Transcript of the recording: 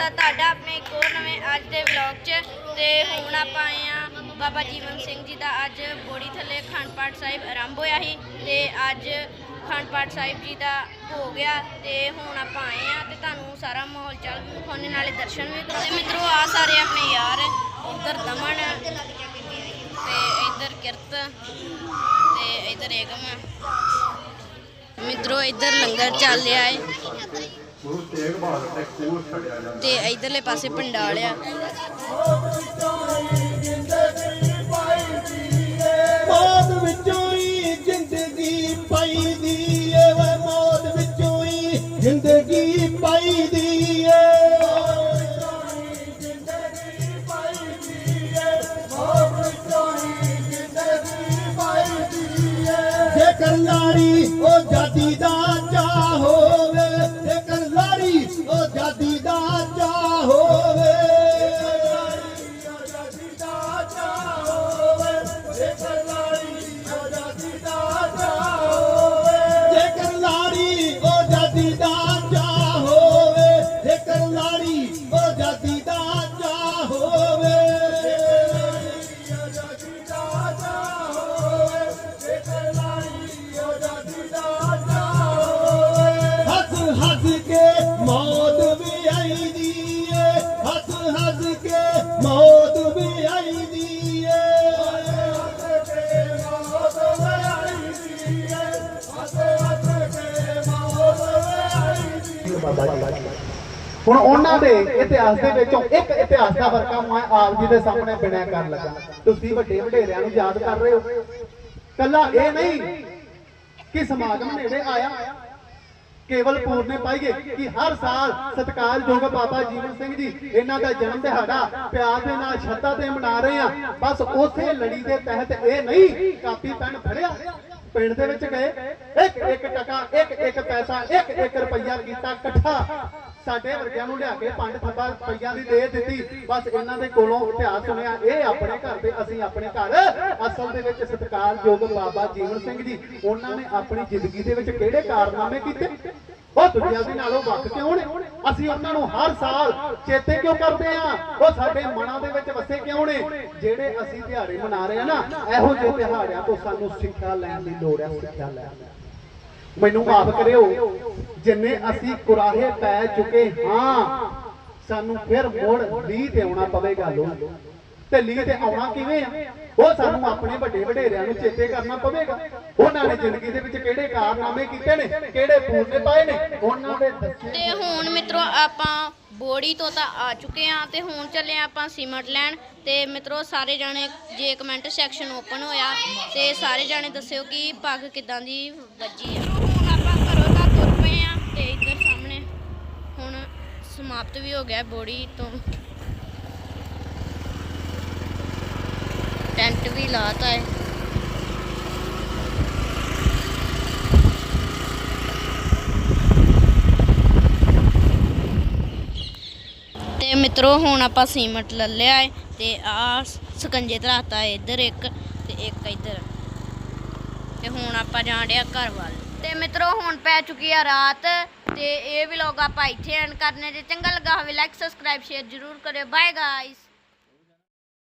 ਸਵਾਗਤ ਹੈ ਤੁਹਾਡਾ ਆਪਣੇ ਇੱਕ ਹੋਰ ਨਵੇਂ ਅੱਜ ਦੇ ਵਲੌਗ 'ਚ। ਤੇ ਹੁਣ ਆਪਾਂ ਆਏ ਆ ਬਾਬਾ ਜੀਵਨ ਸਿੰਘ ਜੀ ਦਾ ਅੱਜ ਬੋੜੀ ਥੱਲੇ ਅਖੰਡ ਪਾਠ ਸਾਹਿਬ ਆਰੰਭ ਹੋਇਆ ਸੀ। ਤੇ ਅੱਜ ਅਖੰਡ ਪਾਠ ਸਾਹਿਬ ਜੀ ਦਾ ਹੋ ਗਿਆ। ਤੇ ਹੁਣ ਆਪਾਂ ਆਏ ਆ ਤੇ ਤੁਹਾਨੂੰ ਸਾਰਾ ਮਾਹੌਲ ਚੱਲ ਵੀ ਵਿਖਾਉਣੇ ਨਾਲੇ ਦਰਸ਼ਨ ਵੀ ਕਰਾਉਣੇ। ਮਿੱਤਰੋ ਆ ਸਾਰੇ ਆਪਣੇ ਯਾਰ ਇੱਧਰ ਦਮਨ ਤੇ ਇੱਧਰ ਕਿਰਤ ਤੇ ਇੱਧਰ ਏਗਮ ਮਿੱਤਰੋ, ਇੱਧਰ ਲੰਗਰ ਚੱਲ ਰਿਹਾ ਹੈ ਗੁਰੂ ਤੇਗ ਬਹਾਦਰ ਤੇ ਖੂਹ ਛੱਡਿਆ ਜਾਂਦਾ। ਤੇ ਇਧਰਲੇ ਪਾਸੇ ਪੰਡਾਲ ਆ। ਮੌਤ ਵਿੱਚੋਂ ਹੀ ਜ਼ਿੰਦਗੀ ਪਾਈ ਦੀ ਏ ਵੇ ਮੌਤ ਵਿੱਚੋਂ ਹੀ ਜ਼ਿੰਦਗੀ ਪਾਈ ਦੀ ਏ। ਜੇਕਰ ਲਾੜੀ ਹੁਣ ਉਹਨਾਂ ਦੇ ਇਤਿਹਾਸ ਦੇ ਵਿੱਚੋਂ ਇੱਕ ਇਤਿਹਾਸ ਦਾ ਵਰਕਾ ਮੈਂ ਆਪ ਜੀ ਦੇ ਸਾਹਮਣੇ ਬਿਣਿਆ ਕਰਨ ਲੱਗਾ। ਤੁਸੀਂ ਵੱਡੇ ਵਡੇਰਿਆਂ ਨੂੰ ਯਾਦ ਕਰ ਰਹੇ ਹੋ। ਕੱਲਾ ਇਹ ਨਹੀਂ ਕਿ ਸਮਾਗਮ ਨੇੜੇ ਆਇਆ। ਕੇਵਲ ਪੂਰਨੇ ਪਾਈਏ ਕਿ ਹਰ ਸਾਲ ਸਤਿਕਾਰਯੋਗ ਬਾਬਾ ਜੀਵਨ ਸਿੰਘ ਜੀ ਇਹਨਾਂ ਦਾ ਜਨਮ ਦਿਹਾੜਾ ਪਿਆਰ ਦੇ ਨਾਲ, ਸ਼ਰਧਾ ਤੇ ਮਨਾ ਰਹੇ ਆ। ਬਸ ਉਸੇ ਲੜੀ ਦੇ ਤਹਿਤ ਇਹ ਨਹੀਂ, ਕਾਪੀ, ਪੈਨ ਫੜਿਆ। ਪਿੰਡ ਦੇ ਵਿੱਚ ਗਏ। ਇੱਕ ਇੱਕ ਟਕਾ, ਇੱਕ ਇੱਕ ਪੈਸਾ, ਇੱਕ ਇੱਕ ਰੁਪਈਆ ਕੀਤਾ ਇਕੱਠਾ। ਸਾਡੇ ਵਰਗਿਆਂ ਨੂੰ ਲਿਆ ਕੇ ਪੰਜ ਥੱਬਾ ਰੁਪਈਆ ਦੀ ਦੇ ਦਿੱਤੀ। ਬਸ ਇਹਨਾਂ ਦੇ ਕੋਲੋਂ ਇਤਿਹਾਸ ਸੁਣਿਆ। ਇਹ ਆਪਣੇ ਘਰ ਦੇ, ਅਸੀਂ ਆਪਣੇ ਘਰ। ਅਸਲ ਦੇ ਵਿੱਚ ਸਤਿਕਾਰਯੋਗ ਬਾਬਾ ਜੀਵਨ ਸਿੰਘ ਜੀ, ਉਹਨਾਂ ਨੇ ਆਪਣੀ ਜ਼ਿੰਦਗੀ ਦੇ ਵਿੱਚ ਕਿਹੜੇ ਕਾਰਨਾਮੇ ਕੀਤੇ? ਉਹ ਦੁਨੀਆ ਦੇ ਨਾਲੋਂ ਵੱਖ ਕਿਉਂ ਨੇ? ਅਸੀਂ ਉਹਨਾਂ ਨੂੰ ਹਰ ਸਾਲ ਚੇਤੇ ਕਿਉਂ ਕਰਦੇ ਆ? ਉਹ ਸਾਡੇ ਮਨਾਂ ਦੇ ਵਿੱਚ ਵਸੇ ਕਿਉਂ ਨੇ? ਜਿਹੜੇ ਅਸੀਂ ਦਿਹਾੜੇ ਮਨਾ ਰਹੇ ਆ ਨਾ, ਇਹੋ ਜਿਹੇ ਦਿਹਾੜਿਆਂ ਤੋਂ ਸਾਨੂੰ ਸਿੱਖਿਆ ਲੈਣ ਦੀ ਲੋੜ ਹੈ, ਸਿੱਖਿਆ ਲੈਣ ਮੈਨੂੰ ਮਾਫ ਕਰਿਓ, ਜਿੰਨੇ ਅਸੀਂ ਕੁਰਾਹੇ ਪੈ ਚੁੱਕੇ ਹਾਂ, ਸਾਨੂੰ ਫਿਰ ਮੋੜ ਵੀ ਤੇ ਆਉਣਾ ਪਵੇਗਾ ਲੋ ਤੇ ਤੇ ਆਉਣਾ ਕਿਵੇਂ ਆ? ਉਹ ਸਾਨੂੰ ਆਪਣੇ ਵੱਡੇ ਵਡੇਰਿਆਂ ਨੂੰ ਚੇਤੇ ਕਰਨਾ ਪਵੇਗਾ। ਉਹਨਾਂ ਨੇ ਜ਼ਿੰਦਗੀ ਦੇ ਵਿੱਚ ਕਿਹੜੇ ਕਾਰਨਾਮੇ ਕੀਤੇ ਨੇ, ਕਿਹੜੇ ਪੂਰਨੇ ਪਾਏ ਨੇ? ਉਹਨਾਂ ਦੇ ਦੱਸੇ ਤੇ ਹੁਣ ਮਿੱਤਰੋ ਆਪਾਂ ਬੋੜੀ ਤੋਂ ਤਾਂ ਆ ਚੁੱਕੇ ਆ ਤੇ ਹੁਣ ਚੱਲੇ ਆਪਾਂ ਸੀਮਟ ਲੈਣ। ਤੇ ਮਿੱਤਰੋ ਸਾਰੇ ਜਾਣੇ ਜੇ ਕਮੈਂਟ ਸੈਕਸ਼ਨ ਓਪਨ ਹੋਇਆ, ਤੇ ਸਾਰੇ ਜਾਣੇ ਦੱਸਿਓ ਕਿ ਪੱਗ ਕਿਦਾਂ ਦੀ ਵੱਜੀ ਆ। ਹੁਣ ਆਪਾਂ ਘਰੋਂ ਦਾ ਤੁਰ ਪਏ ਆ ਤੇ ਇੱਧਰ ਸਾਹਮਣੇ ਹੁਣ ਸਮਾਪਤ ਵੀ ਹੋ ਗਿਆ ਬੋੜੀ ਤੋਂ। ਟੈਂਟ ਵੀ ਲਾਤਾ ਹੈ। ਤੇ ਮਿੱਤਰੋ, ਹੁਣ ਆਪਾਂ ਸੀਮਟ ਲੈ ਲਿਆ ਹੈ ਤੇ ਆ ਸਕੰਜੇ ਧਰਾਤਾ ਹੈ ਇੱਧਰ ਇੱਕ ਤੇ ਇੱਕ ਇੱਧਰ। ਤੇ ਹੁਣ ਆਪਾਂ ਜਾਣ ਡਿਆ ਘਰ ਵੱਲ। ਤੇ ਮਿੱਤਰੋ, ਹੁਣ ਪੈ ਚੁੱਕੀ ਆ ਰਾਤ ਤੇ ਇਹ ਵਲੌਗ ਆਪਾਂ ਇੱਥੇ ਐਂਡ ਕਰਨੇ ਜੇ ਚੰਗਾ ਲੱਗਾ ਹੋਵੇ ਲਾਈਕ ਸਬਸਕ੍ਰਾਈਬ ਸ਼ੇਅਰ ਜ਼ਰੂਰ ਕਰਿਓ। Bye guys